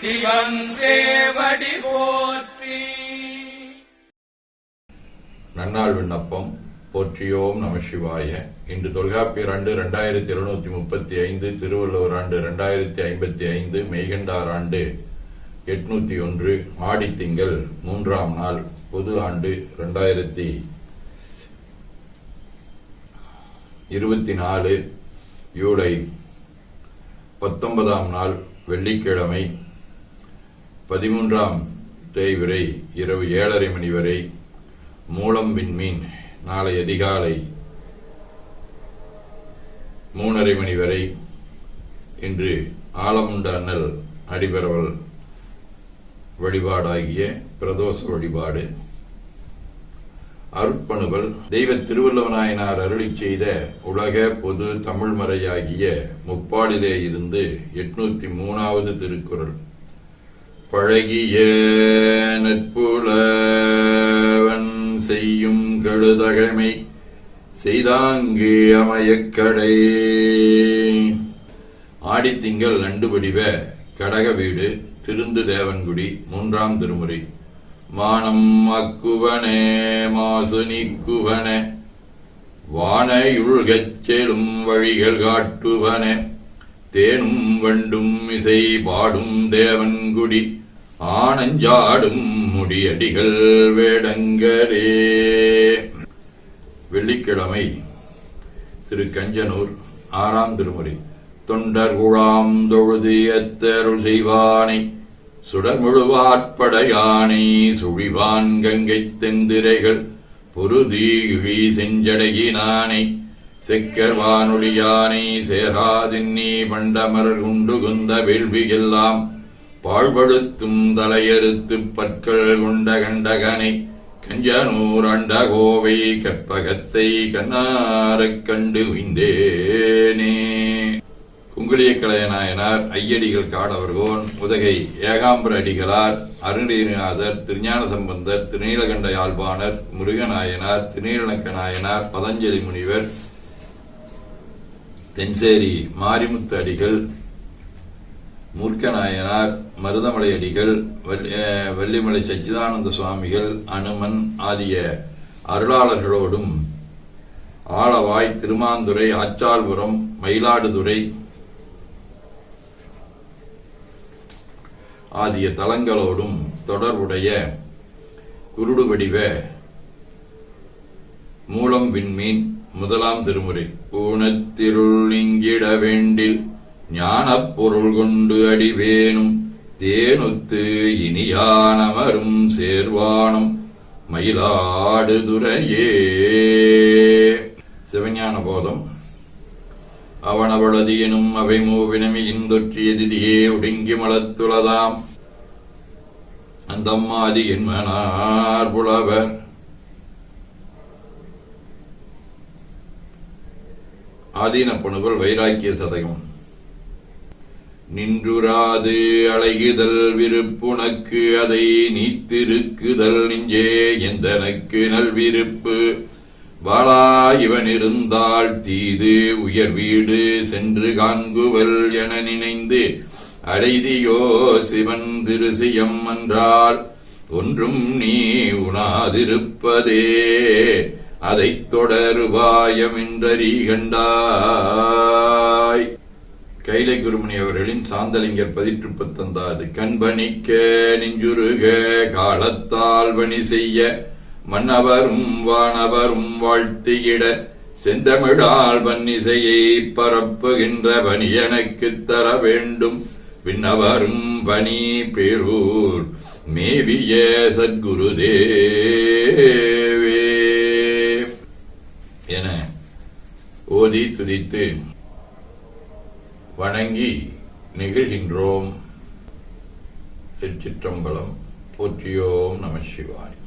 சிவன் போற்றி. நன்னாள் விண்ணப்பம் போற்றியோம் நம சிவாய. இன்று தொல்காப்பியர் ஆண்டு இரண்டாயிரத்தி இருநூத்தி முப்பத்தி ஐந்து திருவள்ளுவர் ஆண்டு இரண்டாயிரத்தி ஐம்பத்தி ஐந்து மெய்கண்டார் ஆண்டு எட்நூத்தி ஒன்று ஆடித்திங்கள் மூன்றாம் நாள் பொது ஆண்டு இரண்டாயிரத்தி இருபத்தி நாலு ஜூலை பத்தொன்பதாம் நாள் வெள்ளிக்கிழமை பதிமூன்றாம் தேய்விரை இரவு ஏழரை மணி வரை மூலம் விண்மீன் நாளை அதிகாலை மூணரை மணி வரை இன்று ஆலமுண்ட அண்ணல் அடிபரவல் வழிபாடாகிய பிரதோஷ வழிபாடு. அருட்பணுவல் தெய்வ திருவள்ளுவநாயனார் அருளி செய்த உலக பொது தமிழ் மறையாகிய முப்பாடிலே இருந்து எட்நூத்தி மூணாவது திருக்குறள். பழகிய நட்புலவன் செய்யும் கழுதகமை செய்தாங்கு அமையக்கடை ஆடித்திங்கள் நண்டுபடிவ கடக வீடு திருந்து தேவன்குடி மூன்றாம் திருமுறை. மானம் அக்குவனே மாசு நீக்குவன வானையுள்கச் செலும் வழிகள் காட்டுவன. தேனும் வண்டும் இசை பாடும் தேவன்குடி ஆனஞ்சாடும் முடியடிகள் வேடங்கரே வெள்ளிக்கிழமை திரு கஞ்சனூர் ஆறாம் திருமுறை தொண்டர் குழாம் தொழுது எத்தருள் செய்வானை சுடமுழுவாட்படையானை சுழிவான் கங்கை தெந்திரைகள் பொருதி இழி செஞ்சடையினானை. செக்கர் வானொலியானை சேராதின்னி பண்டமர் குண்டு குந்த வேள்வியெல்லாம் பாழ்படுத்தும் தலையறுத்து பற்கள் கொண்ட கண்டகனை கஞ்சனூர் அண்டகோவை கற்பகத்தை கண்ணாரக் கண்டு உய்ந்தேனே. குங்குளிய கலையநாயனார் ஐயடிகள் காடவர்கோன் உதகை ஏகாம்பர அடிகளார் அருணகிரிநாதர் திருஞான சம்பந்தர் திருநீலகண்ட யாழ்ப்பாணர் முருகநாயனார் திருநீலக்க நாயனார் பதஞ்சலி முனிவர் தென்சேரி மாரிமுத்து அடிகள் மூர்க்கநாயனார் மருதமலை அடிகள் வள்ளி- அஹ், வெள்ளிமலை சச்சிதானந்த சுவாமிகள் அனுமன் ஆகிய அருளாளர்களோடும் ஆளவாய் திருமாந்துறை ஆச்சால்புரம் மயிலாடுதுறை ஆகிய தலங்களோடும் தொடர்புடைய குருடு வடிவ மூலம் விண்மீன் முதலாம் திருமுறை. ஊனத்திருள் நீங்கிட வேண்டில் ஞானப் பொருள் கொண்டு அடிவேனும் தேனுத்து இனியானமரும் சேர்வானம் மயிலாடுதுறையே. சிவஞான போதம் அவனவளது எனும் அவை மூவினமையின் தொற்றியதிதியே ஒடுங்கி மலத்துளதாம் அந்தம்மாதி என்மனார் புலவர். ஆதீன பணுவல் வைராக்கிய சதகம். நின்றுராது அழகுதல் விருப்புனக்கு அதை நீத்திருக்குதல் நெஞ்சே எந்தனக்கு நல்விருப்பு? வாழா இவன் இருந்தால் தீது உயர் வீடு சென்று காண்குவல் என நினைந்து அடைதியோ சிவன் திருசியம் என்றால் ஒன்றும் நீ உணாதிருப்பதே. அதைத் தொடருபாயமின்றறி கண்டாய் கைலை குருமணி அவர்களின் சாந்தலிங்கர் பதிற்று பத்தொந்தாது கண்பணிக்க நெஞ்சுருக காலத்தால் பணி செய்ய மன்னவரும் வானவரும் வாழ்த்தியிட செந்தமிழால் பன்னிசையை பரப்புகின்ற பணி எனக்கு தர வேண்டும். விண்ணவரும் பணி பெரூர் மேவிய சத்குருதே. ஓதி துதித்து வணங்கி நிகழ்கின்றோம். திருச்சிற்றம்பலம் போற்றியோம் நம சிவாய்.